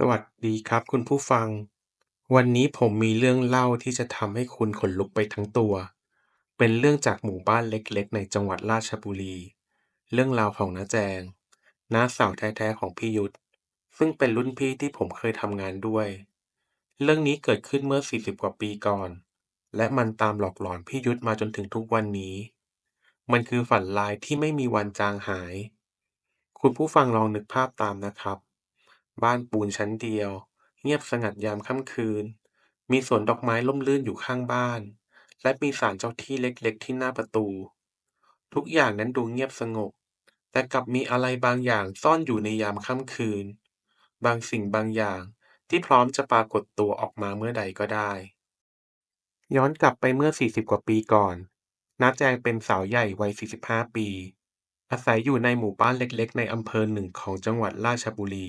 สวัสดีครับคุณผู้ฟัง วันนี้ผมมีเรื่องเล่าที่จะทำให้คุณขนลุกไปทั้งตัว เป็นเรื่องจากหมู่บ้านเล็กๆ ในจังหวัดราชบุรี เรื่องราวของน้าแจงน้าสาวแท้ๆของพี่ยุทธซึ่งเป็นรุ่นพี่ที่ผมเคยทำงานด้วย เรื่องนี้เกิดขึ้นเมื่อ 40 กว่าปีก่อน และมันตามหลอกหลอนพี่ยุทธมาจนถึงทุกวันนี้ มันคือฝันร้ายที่ไม่มีวันจางหาย คุณผู้ฟังลองนึกภาพตามนะครับ บ้านปูนชั้นเดียว เงียบสงัดยามค่ำคืน มีสวนดอกไม้ร่มรื่นอยู่ข้างบ้าน และมีศาลเจ้าที่เล็กๆ ที่หน้าประตู ทุกอย่างนั้นดูเงียบสงบ แต่กลับมีอะไรบางอย่างซ่อนอยู่ในยามค่ำคืน บางสิ่งบางอย่างที่พร้อมจะปรากฏตัวออกมาเมื่อใดก็ได้ ย้อนกลับไปเมื่อ 40 กว่าปีก่อน น้าแจงเป็นสาวใหญ่วัย 45 ปี อาศัยอยู่ในหมู่บ้านเล็กๆ ในอำเภอหนึ่งของจังหวัดราชบุรี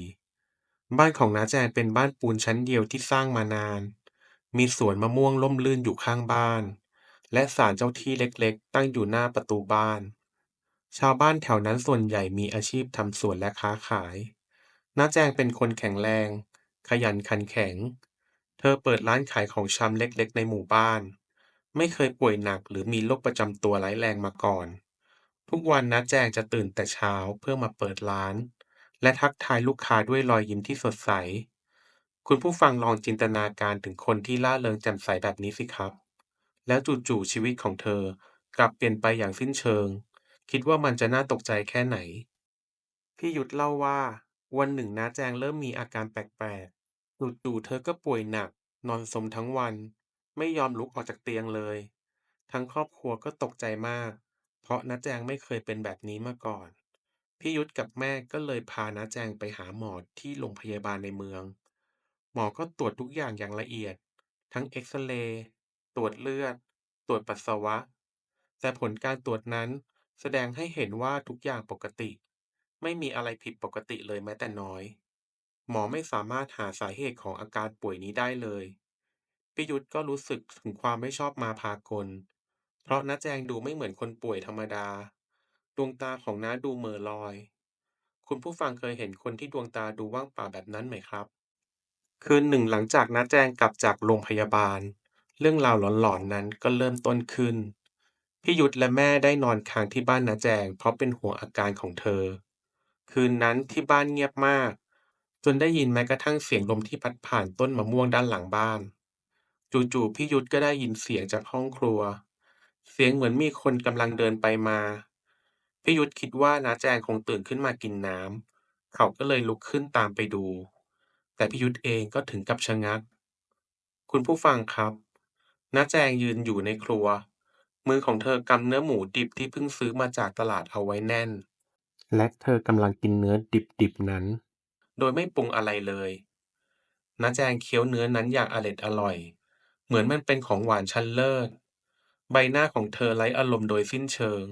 บ้านของน้าแจงเป็นบ้านปูนชั้นเดียวที่สร้างมานาน มีสวนมะม่วงร่มรื่นอยู่ข้างบ้าน และศาลเจ้าที่เล็กๆ ตั้งอยู่หน้าประตูบ้าน ชาวบ้านแถวนั้นส่วนใหญ่มีอาชีพทำสวนและค้าขาย น้าแจงเป็นคนแข็งแรง ขยันขันแข็ง เธอเปิดร้านขายของชำเล็กๆ ในหมู่บ้าน ไม่เคยป่วยหนักหรือมีโรคประจำตัวร้ายแรงมาก่อน ทุกวันน้าแจงจะตื่นแต่เช้าเพื่อมาเปิดร้าน และทักทายลูกค้าด้วยรอยยิ้มที่สดใส คุณผู้ฟังลองจินตนาการถึงคนที่ร่าเริงแจ่มใสแบบนี้สิครับ แล้วจู่ๆชีวิตของเธอ กลับเปลี่ยนไปอย่างสิ้นเชิง คิดว่ามันจะน่าตกใจแค่ไหน พี่ยุทธเล่าว่า วันหนึ่งน้าแจงเริ่มมีอาการแปลกๆจู่ๆเธอก็ป่วยหนัก นอนสมทั้งวัน ไม่ยอมลุกออกจากเตียงเลย ทั้งครอบครัวก็ตกใจมาก เพราะน้าแจงไม่เคยเป็นแบบนี้มาก่อน พี่ยุทธกับแม่ก็เลยพาน้าแจงไปหาหมอที่โรงพยาบาลในเมือง หมอก็ตรวจทุกอย่างอย่างละเอียด ทั้งเอ็กซเรย์ตรวจเลือด ตรวจปัสสาวะ แต่ผลการตรวจนั้นแสดงให้เห็นว่าทุกอย่างปกติ ไม่มีอะไรผิดปกติเลยแม้แต่น้อย หมอไม่สามารถหาสาเหตุของอาการป่วยนี้ได้เลยพี่ยุทธก็รู้สึกถึงความไม่ชอบมาพากล เพราะน้าแจงดูไม่เหมือนคนป่วยธรรมดา ดวงตาของน้าดูเหม่อลอย คุณผู้ฟังเคยเห็นคนที่ดวงตาดูว่างเปล่าแบบนั้นไหมครับ คืนหนึ่งหลังจากน้าแจงกลับจากโรงพยาบาล เรื่องราวหลอนๆนั้นก็เริ่มต้นขึ้น พี่ยุทธและแม่ได้นอนค้างที่บ้านน้าแจง เพราะเป็นห่วงอาการของเธอ คืนนั้นที่บ้านเงียบมาก จนได้ยินแม้กระทั่งเสียงลมที่พัดผ่านต้นมะม่วงด้านหลังบ้าน จู่ๆพี่ยุทธก็ได้ยินเสียงจากห้องครัว เสียงเหมือนมีคนกำลังเดินไปมา พี่ยุทธคิดว่าน้าแจงคงตื่นขึ้นมากินน้ำ เขาก็เลยลุกขึ้นตามไปดู แต่พี่ยุทธเองก็ถึงกับชะงัก คุณผู้ฟังครับ น้าแจงยืนอยู่ในครัว มือของเธอกำเนื้อหมูดิบที่เพิ่งซื้อมาจากตลาดเอาไว้แน่น และเธอกำลังกินเนื้อดิบๆนั้น โดยไม่ปรุงอะไรเลยน้าแจงเคี้ยวเนื้อนั้นอย่างอร็ดอร่อย เหมือนมันเป็นของหวานชั้นเลิศ ใบหน้าของเธอไร้อารมณ์โดยสิ้นเชิง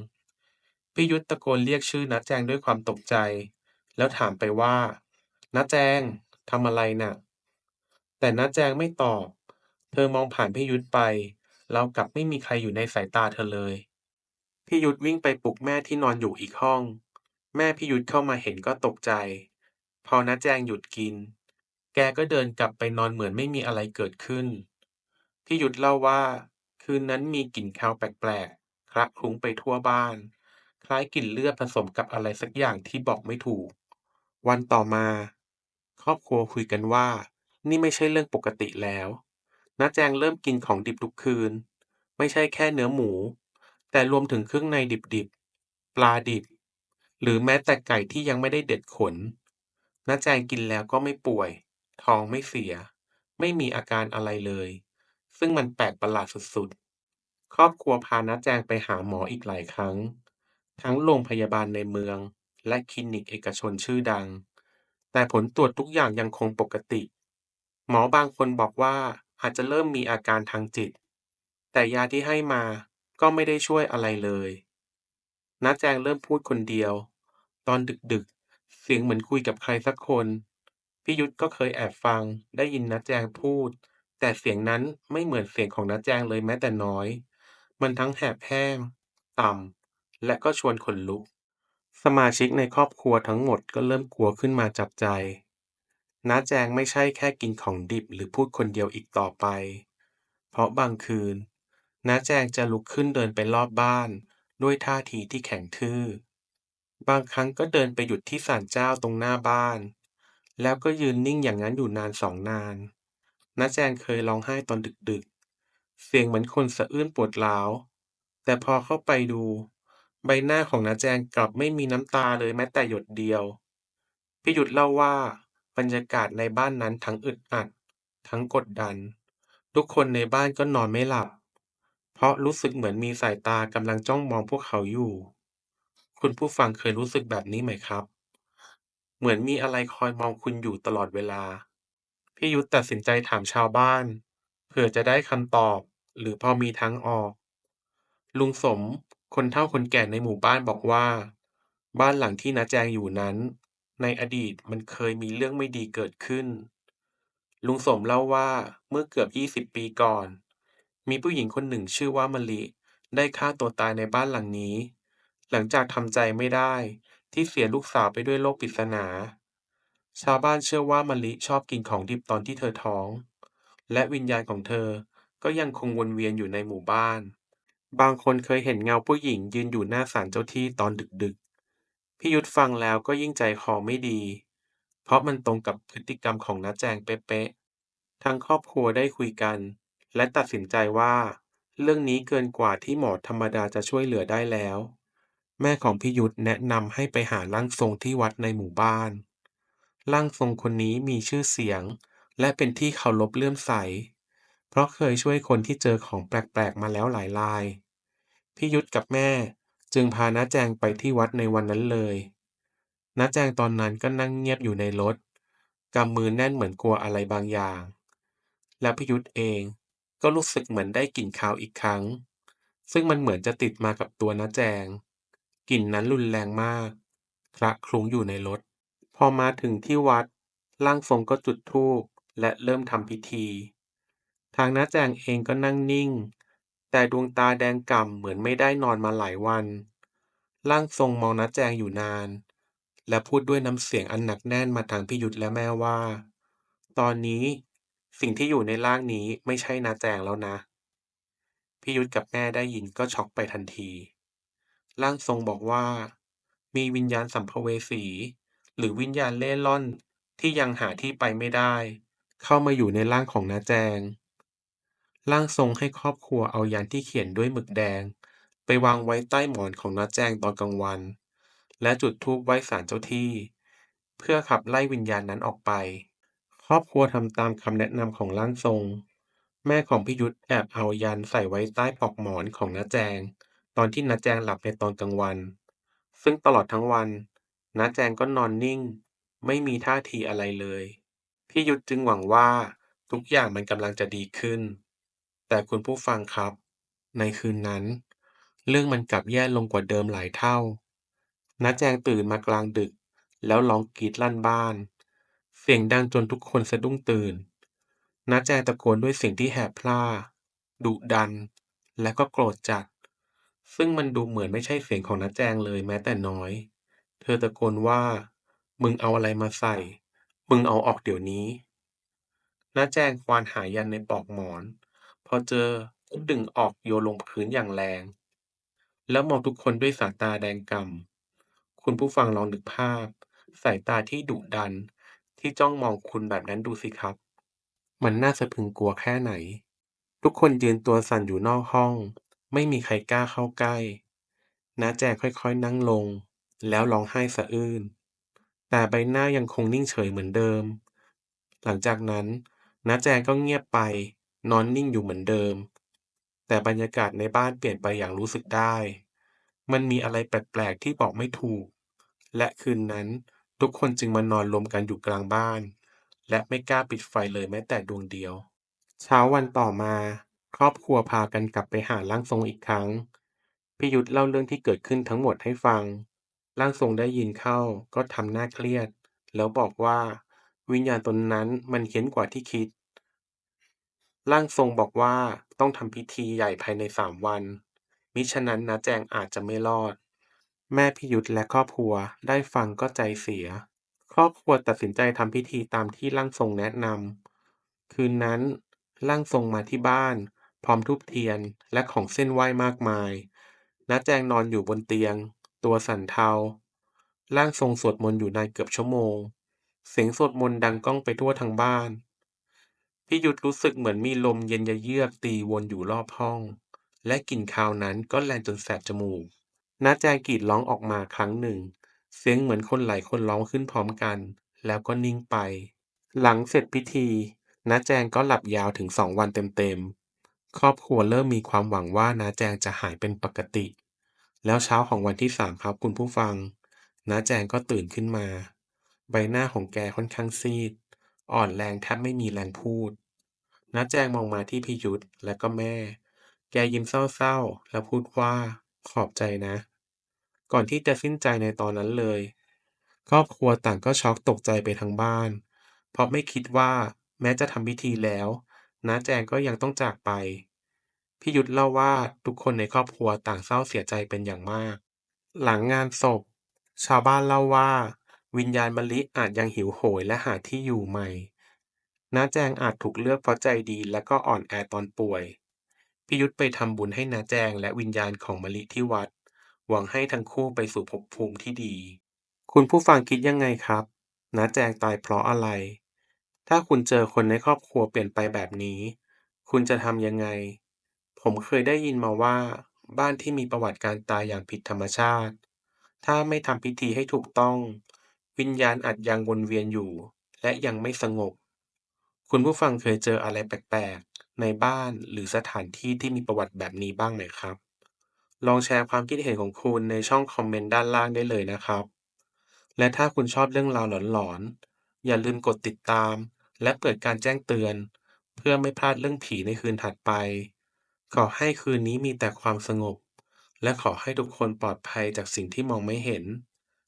พี่ยุทธตะโกนเรียกชื่อน้าแจงด้วยความตกใจ แล้วถามไปว่าน้าแจงทำอะไรน่ะ แต่น้าแจงไม่ตอบ เธอมองผ่านพี่ยุทธไปราวกับไม่มีใครอยู่ในสายตาเธอเลย พี่ยุทธวิ่งไปปลุกแม่ที่นอนอยู่อีกห้อง แม่พี่ยุทธเข้ามาเห็นก็ตกใจ พอน้าแจงหยุดกิน แกก็เดินกลับไปนอนเหมือนไม่มีอะไรเกิดขึ้น พี่ยุทธเล่าว่า คืนนั้นมีกลิ่นคาวแปลกๆคละคลุ้งไปทั่วบ้าน คล้ายกลิ่นเลือดผสมกับอะไรสักอย่างที่บอกไม่ถูก วันต่อมา ครอบครัวคุยกันว่า นี่ไม่ใช่เรื่องปกติแล้วน้าแจงเริ่มกินของดิบทุกคืน ไม่ใช่แค่เนื้อหมู แต่รวมถึงเครื่องในดิบๆ ปลาดิบ หรือแม้แต่ไก่ที่ยังไม่ได้เด็ดขนน้าแจงกินแล้วก็ไม่ป่วย ท้องไม่เสีย ไม่มีอาการอะไรเลย ซึ่งมันแปลกประหลาดสุดๆ ครอบครัวพาน้าแจงไปหาหมออีกหลายครั้ง ทั้งโรงพยาบาลในเมือง และคลินิกเอกชนชื่อดัง แต่ผลตรวจทุกอย่างยังคงปกติ หมอบางคนบอกว่าอาจจะเริ่มมีอาการทางจิต แต่ยาที่ให้มาก็ไม่ได้ช่วยอะไรเลยน้าแจงเริ่มพูดคนเดียว ตอนดึกๆ เสียงเหมือนคุยกับใครสักคน พี่ยุทธก็เคยแอบฟังได้ยินน้าแจงพูด แต่เสียงนั้นไม่เหมือนเสียงของน้าแจงเลยแม้แต่น้อย มันทั้งแหบแห้ง ต่ำ และก็ชวนขนลุก สมาชิกในครอบครัวทั้งหมดก็เริ่มกลัวขึ้นมาจับใจน้าแจงไม่ใช่แค่กินของดิบหรือพูดคนเดียวอีกต่อไป เพราะบางคืนน้าแจงจะลุกขึ้นเดินไปรอบบ้าน ด้วยท่าทีที่แข็งทื่อ บางครั้งก็เดินไปหยุดที่ศาลเจ้าตรงหน้าบ้าน แล้วก็ยืนนิ่งอย่างนั้นอยู่นานสองนานน้าแจงเคยร้องไห้ตอนดึกๆ เสียงเหมือนคนสะอื้นปวดร้าว แต่พอเข้าไปดู ใบหน้าของน้าแจงกลับไม่มีน้ำตาเลยแม้แต่หยดเดียว พี่หยุดเล่าว่า บรรยากาศในบ้านนั้นทั้งอึดอัด ทั้งกดดัน ทุกคนในบ้านก็นอนไม่หลับ เพราะรู้สึกเหมือนมีสายตากำลังจ้องมองพวกเขาอยู่ คุณผู้ฟังเคยรู้สึกแบบนี้ไหมครับ เหมือนมีอะไรคอยมองคุณอยู่ตลอดเวลา พี่ยุทธตัดสินใจถามชาวบ้าน เผื่อจะได้คำตอบ หรือพอมีทางออก ลุงสม คนเฒ่าคนแก่ในหมู่บ้านบอกว่า บ้านหลังที่น้าแจงอยู่นั้น ในอดีตมันเคยมีเรื่องไม่ดีเกิดขึ้น ลุงสมเล่าว่าเมื่อเกือบ20ปีก่อน มีผู้หญิงคนหนึ่งชื่อว่ามะลิได้ฆ่าตัวตายในบ้านหลังนี้ หลังจากทำใจไม่ได้ ที่เสียลูกสาวไปด้วยโรคปริศนา ชาวบ้านเชื่อว่ามะลิชอบกินของดิบตอนที่เธอท้อง และวิญญาณของเธอก็ยังคงวนเวียนอยู่ในหมู่บ้าน บางคนเคยเห็นเงาผู้หญิงยืนอยู่หน้าศาลเจ้าที่ตอนดึกๆ พี่ยุทธฟังแล้วก็ยิ่งใจคอไม่ดี เพราะมันตรงกับพฤติกรรมของน้าแจงเป๊ะๆ ทางครอบครัวได้คุยกัน และตัดสินใจว่า เรื่องนี้เกินกว่าที่หมอธรรมดาจะช่วยเหลือได้แล้ว แม่ของพี่ยุทธแนะนำให้ไปหาร่างทรงที่วัดในหมู่บ้าน ร่างทรงคนนี้มีชื่อเสียง และเป็นที่เคารพเลื่อมใส เพราะเคยช่วยคนที่เจอของแปลกๆมาแล้วหลายราย พี่ยุทธกับแม่ จึงพาน้าแจงไปที่วัดในวันนั้นเลยน้าแจงตอนนั้นก็นั่งเงียบอยู่ในรถกำมือแน่นเหมือนกลัวอะไรบางอย่าง และพี่ยุทธเองก็รู้สึกเหมือนได้กลิ่นคาวอีกครั้ง ซึ่งมันเหมือนจะติดมากับตัวน้าแจง กลิ่นนั้นรุนแรงมากคละคลุ้งอยู่ในรถ พอมาถึงที่วัด ร่างทรงก็จุดธูปและเริ่มทำพิธี ทางน้าแจงเองก็นั่งนิ่ง แต่ดวงตาแดงก่ำเหมือนไม่ได้นอนมาหลายวัน ร่างทรงมองน้าแจงอยู่นาน และพูดด้วยน้ำเสียงอันหนักแน่นมาทางพี่ยุทธและแม่ว่า ตอนนี้สิ่งที่อยู่ในร่างนี้ไม่ใช่น้าแจงแล้วนะพี่ยุทธกับแม่ได้ยินก็ช็อกไปทันที ร่างทรงบอกว่า มีวิญญาณสัมภเวสี หรือวิญญาณเล่ร่อนที่ยังหาที่ไปไม่ได้ เข้ามาอยู่ในร่างของน้าแจง ร่างทรงให้ครอบครัวเอายันที่เขียนด้วยหมึกแดง ไปวางไว้ใต้หมอนของน้าแจงตอนกลางวัน และจุดธูปไหว้ศาลเจ้าที่ เพื่อขับไล่วิญญาณนั้นออกไป ครอบครัวทำตามคำแนะนำของร่างทรง แม่ของพี่ยุทธแอบเอายันใส่ไว้ใต้ปลอกหมอนของน้าแจง ตอนที่น้าแจงหลับในตอนกลางวัน ซึ่งตลอดทั้งวันน้าแจงก็นอนนิ่ง ไม่มีท่าทีอะไรเลย พี่ยุทธจึงหวังว่าทุกอย่างมันกำลังจะดีขึ้น แต่คุณผู้ฟังครับ ในคืนนั้น เรื่องมันกลับแย่ลงกว่าเดิมหลายเท่าน้าแจงตื่นมากลางดึก แล้วร้องกรีดลั่นบ้าน เสียงดังจนทุกคนสะดุ้งตื่นน้าแจงตะโกนด้วยเสียงที่แหบพร่าดุดัน และก็โกรธจัด ซึ่งมันดูเหมือนไม่ใช่เสียงของน้าแจงเลยแม้แต่น้อย เธอตะโกนว่า มึงเอาอะไรมาใส่ มึงเอาออกเดี๋ยวนี้น้าแจงควานหายันในปลอกหมอน พอเจอก็ดึงออกโยนลงพื้นอย่างแรง แล้วมองทุกคนด้วยสายตาแดงก่ำ คุณผู้ฟังลองนึกภาพ สายตาที่ดุดัน ที่จ้องมองคุณแบบนั้นดูสิครับ มันน่าสะพรึงกลัวแค่ไหน ทุกคนยืนตัวสั่นอยู่นอกห้อง ไม่มีใครกล้าเข้าใกล้น้าแจงค่อยๆ นั่งลง แล้วร้องไห้สะอื้น แต่ใบหน้ายังคงนิ่งเฉยเหมือนเดิม หลังจากนั้นน้าแจงก็เงียบไป นอนนิ่งอยู่เหมือนเดิม แต่บรรยากาศในบ้านเปลี่ยนไปอย่างรู้สึกได้ มันมีอะไรแปลกๆที่บอกไม่ถูก และคืนนั้นทุกคนจึงมานอนรวมกันอยู่กลางบ้าน และไม่กล้าปิดไฟเลยแม้แต่ดวงเดียว เช้าวันต่อมา ครอบครัวพากันกลับไปหาร่างทรงอีกครั้งพี่ยุทธเล่าเรื่องที่เกิดขึ้นทั้งหมดให้ฟัง ร่างทรงได้ยินเข้าก็ทำหน้าเครียด แล้วบอกว่า วิญญาณตนนั้นมันเฮี้ยนกว่าที่คิด ร่างทรงบอกว่าต้องทำพิธีใหญ่ภายในสามวัน มิฉะนั้นน้าแจงอาจจะไม่รอด แม่พี่ยุทธและครอบครัวได้ฟังก็ใจเสีย ครอบครัวตัดสินใจทำพิธีตามที่ร่างทรงแนะนำคืนนั้นร่างทรงมาที่บ้าน พร้อมธูปเทียนและของเส้นไหว้มากมายณแจงนอนอยู่บนเตียง ตัวสั่นเทาร่างทรงสวดมนต์อยู่นานเกือบชั่วโมง เสียงสวดมนต์ดังก้องไปทั่วทั้งบ้าน พี่ยุทธรู้สึกเหมือนมีลมเย็นยะเยือกตีวนอยู่รอบห้อง และกลิ่นคาวนั้นก็แรงจนแสบจมูกณแจงกรีดร้องออกมาครั้งหนึ่ง เสียงเหมือนคนหลายคนร้องขึ้นพร้อมกัน แล้วก็นิ่งไป หลังเสร็จพิธีณแจงก็หลับยาวถึงสองวันเต็มๆ ครอบครัวเริ่มมีความหวังว่าน้าแจงจะหายเป็นปกติ แล้วเช้าของวันที่สามครับคุณผู้ฟังน้าแจงก็ตื่นขึ้นมา ใบหน้าของแกค่อนข้างซีด อ่อนแรงแทบไม่มีแรงพูดน้าแจงมองมาที่พี่ยุทธและก็แม่ แกยิ้มเศร้า ๆ แล้วพูดว่า ขอบใจนะ ก่อนที่จะสิ้นใจในตอนนั้นเลย ครอบครัวต่างก็ช็อกตกใจไปทั้งบ้าน เพราะไม่คิดว่าแม้จะทำพิธีแล้ว น้าแจงก็ยังต้องจากไปพี่ยุทธเล่าว่าทุกคนในครอบครัวต่างเศร้าเสียใจเป็นอย่างมาก หลังงานศพ ชาวบ้านเล่าว่า วิญญาณมะลิอาจยังหิวโหยและหาที่อยู่ใหม่น้าแจงอาจถูกเลือกเพราะใจดีและก็อ่อนแอตอนป่วยพี่ยุทธไปทำบุญให้น้าแจงและวิญญาณของมะลิที่วัด หวังให้ทั้งคู่ไปสู่ภพภูมิที่ดี คุณผู้ฟังคิดยังไงครับน้าแจงตายเพราะอะไร ถ้าคุณเจอคนในครอบครัวเปลี่ยนไปแบบนี้ คุณจะทำยังไง ผมเคยได้ยินมาว่า บ้านที่มีประวัติการตายอย่างผิดธรรมชาติ ถ้าไม่ทำพิธีให้ถูกต้อง วิญญาณอาจยังวนเวียนอยู่ และยังไม่สงบ คุณผู้ฟังเคยเจออะไรแปลกๆ ในบ้านหรือสถานที่ที่มีประวัติแบบนี้บ้างไหมครับ ลองแชร์ความคิดเห็นของคุณในช่องคอมเมนต์ด้านล่างได้เลยนะครับ และถ้าคุณชอบเรื่องราวหลอนๆ อย่าลืมกดติดตาม และเปิดการแจ้งเตือน เพื่อไม่พลาดเรื่องผีในคืนถัดไป ขอให้คืนนี้มีแต่ความสงบ และขอให้ทุกคนปลอดภัยจากสิ่งที่มองไม่เห็น